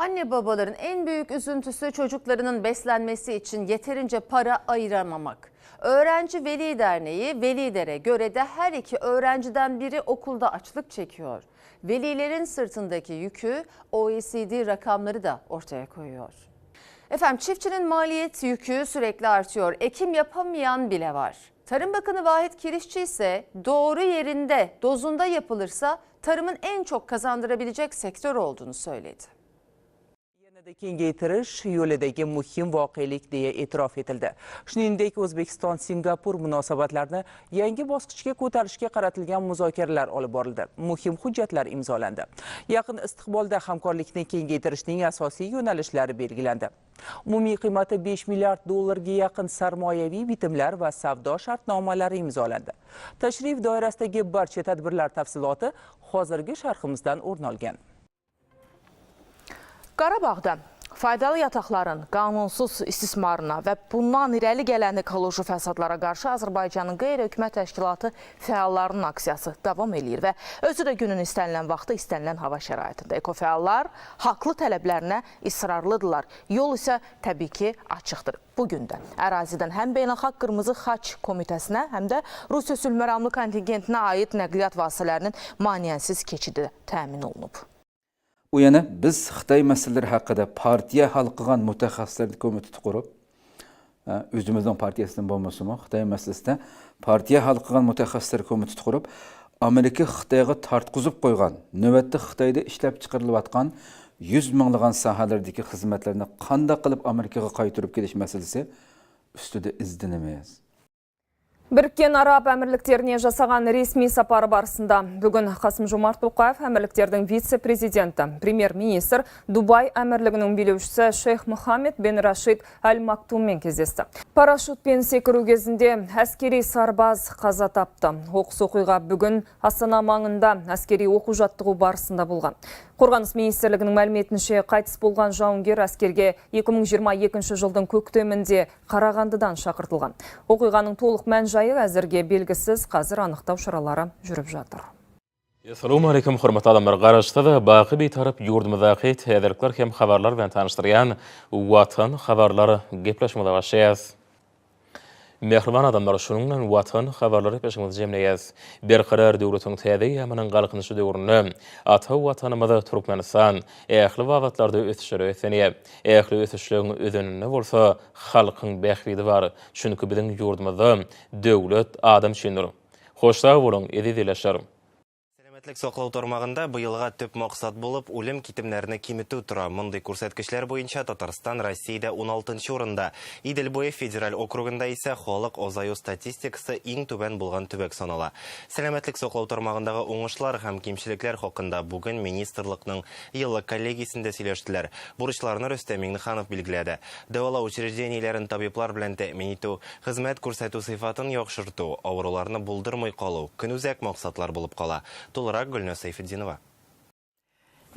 Anne babaların en büyük üzüntüsü çocuklarının beslenmesi için yeterince para ayıramamak. Öğrenci Veli Derneği velilere göre de her iki öğrenciden biri okulda açlık çekiyor. Velilerin sırtındaki yükü OECD rakamları da ortaya koyuyor. Efendim çiftçinin maliyet yükü sürekli artıyor. Ekim yapamayan bile var. Tarım Bakanı Vahit Kirişçi ise doğru yerinde, dozunda yapılırsa tarımın en çok kazandırabilecek sektör olduğunu söyledi. Yanada kengaytirish yo'lidagi muhim voqelik deya e'tirof etildi. Shuningdek o'zbekiston singapur munosabatlarini yangi bosqichga ko'tarishga qaratilgan muzokaralar olib borildi. Muhim hujjatlar imzolandi. Yaqin istiqbolda hamkorlikni kengaytirishning asosiy yo'nalishlari belgilandi. Umumiy qiymati 5 milliard dollarga yaqin sarmoyaviy bitimlar va savdo shartnomalari imzolandi. Tashrif doirasidagi barcha tadbirlar tafsiloti hozirgi sharhimizdan o'rin olgan. Qarabağda faydalı yataqların qanunsuz istismarına və bundan irəli gələn ekoloji fəsadlara qarşı Azərbaycanın qeyri-hökumət təşkilatı fəallarının aksiyası davam eləyir və özü də günün istənilən vaxtı, istənilən hava şəraitində. Ekofəallar haqlı tələblərinə israrlıdırlar. Yol isə təbii ki, açıqdır. Bugün də ərazidən həm Beynəlxalq Qırmızı Xaç Komitəsinə, həm də Rusiya sülhməramlı kontingentinə aid nəqliyyat vasitələrinin maneəsiz keçidi təmin olunub. U yana biz xitoy masalalari haqida partiya hal qilgan mutaxassislar komiteti qurib e, o'zimizning partiyasidan bo'lmasimi xitoy masalasida partiya hal qilgan mutaxassislar komiteti qurib amerika xitoyga tortqizib qo'ygan navbatda xitoyda ishlab chiqarilayotgan yuz minglagan sohalardagi xizmatlarni qanday qilib amerikaga qaytarib kelish masalasi ustida izdanamiz Біріккен Араб әмірліктеріне жасаған ресми сапары барысында бүгін Қасым Жомарт Тоқаев әмірліктердің вице-президенті, премьер-министр Дубай әмірлігінің билеушісі Шейх Мұхаммед бен Рашид Аль-Мактуммен кездесті. Парашютпен секіру кезінде әскери сарбаз қаза тапты. Оқыс оқиға бүгін Астана маңында әскери оқу жаттығу барысында болған. Қорғаныс министрлігінің мәліметінше қайтыс болған жауынгер әскерге 2022 жылдың көктемінде Қарағандыдан шақыртылған. Оқиғаның толық мән jaýy äzirge belgisiz hazır anykdaw şuralary jürüp jatyr. Assalamu alaykum hormatly adamlar. Garaşda da baqi bir tarap ýurdumyzdaky täzelikler hem habarlar bilen tanışdyrýan watan habarlary gepleşmeli başlaýas. Mehriban adamlar şununla vatan habarları peşimiz jemleyez. Bir qarar döwletiň täze ýamanyň galkynyşy döwründe ata watanymyza Türkmenistan ähli wagtlarda ötüşleri öteniye, ähli ötüşlüğün ödününde bolsa halkyň bähwidi bar. Çünki biziň ýurdumyzda döwlet adam şindir. Hoşda bolun, edidileşerim. Сәләмәтлек саклау тармагында быелга төп максат булып үлем китемнәрне киметү тора. Мондый күрсәткечләр буенча Татарстан Россиядә 16 урында, Идел буе федераль округында исә халык азаю статистикасы иң түбән булган төбәк санала. Сәләмәтлек саклау тармагындагы уңышлар һәм кимчелекләр хакында бүген министрлыкның еллык коллегиясендә сөйләштеләр. Бурычларны Рөстәм Миңнеханов билгеләде. Дәвалау учреждениеләрен табиблар белән тәэмин итү, хезмәт күрсәтү сыйфатын яхшырту, авыруларны булдырмый калу көнүзәк максатлар булып кала. Толырак Гүлнәс Сайфетдинова.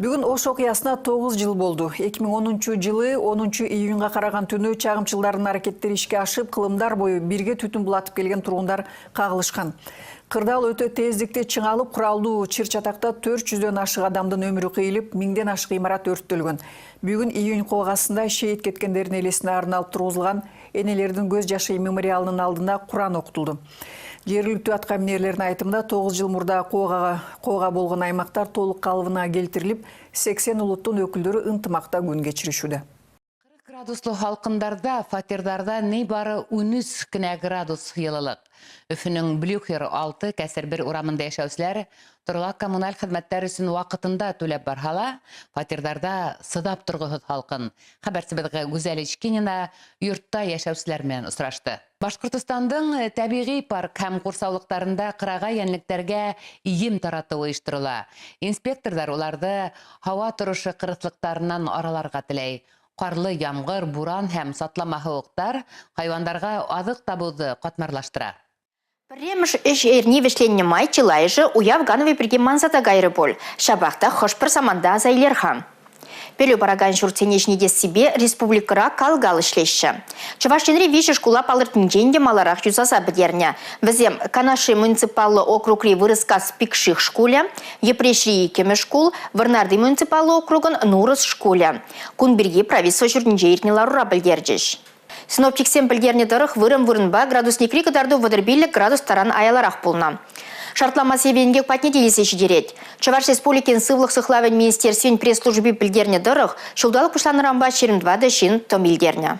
Бүгін Ош окуясына 9 жыл болды. 2010 жылы 10 июнга караган түнү чагымчылардын аракеттери ишке ашып, кылымдар бою бирге түтүн булатып келген тургундар кагылышкан. Кырдаал өтө тездикте чыңалып, куралдуу чыр чатакта 400дөн ашык адамдын өмүрү кыйылып, миңден ашык имарат өрттөлгөн. Бүгүн июнь коогасында шейит кеткендердин элесине арналып тургузулган энелердин көз жашы мемориалынын алдында Куран окутулду. Жергиликтүү аткаминерлердин айтымында 9 жыл мурда коога коога болгон аймактар толук калыбына келтирилип, 80 улуттун өкүлдөрү ынтымакта күн кечиришүүдө. градуслы халкындарда фатирдарда не бары 13 кенә градус йылылык. Өфөнең Блюхер 6 кәсер бер урамында яшәүчеләр торла коммуналь хезмәттәр өчен вакытында түләп барһала, фатирдарда сыдап торгысыз халкын. Хәбәрсебезгә Гүзәл Ичкинина йортта яшәүчеләр белән очрашты. Башкортостандың табигый парк һәм курсаулыктарында кырага янлектәргә ием тарату оештырыла. Инспекторлар уларды һава торышы кырыслыктарыннан араларга теләй. Карлы ямгыр, буран һәм сатлама һавыктар хайвандарга азык табуды катмарлаштыра. Премш эш эрни вишленне май чылайжы уяв ганови бірге манзата гайры бол. Шабақта хош бір саманда зайлерхан. Пелю бараган журтенешіне де себе республикара калгал ішлеші. Шкула палыртынжен де маларақ жүзаса бідерне. Візем Канаши муниципалы округри вырыска спикших шкуля, Епрешри кеме шкул, Варнарды муниципалы округын Нурыс шкуля. Кунберге правительство жүрдінже иртнеларура білдерджіш. Синоптиксен білдерне дырық вырым вырынба градусник рикадарду вадырбилік градус таран аяларақ болна. Шартлама себенге патне делесе жидерет. Чаваш республикен сывлық сықлавен министерствен пресс-службе білдерне дырық, шылдалық пұшланырамба 22 дешін том илдерне.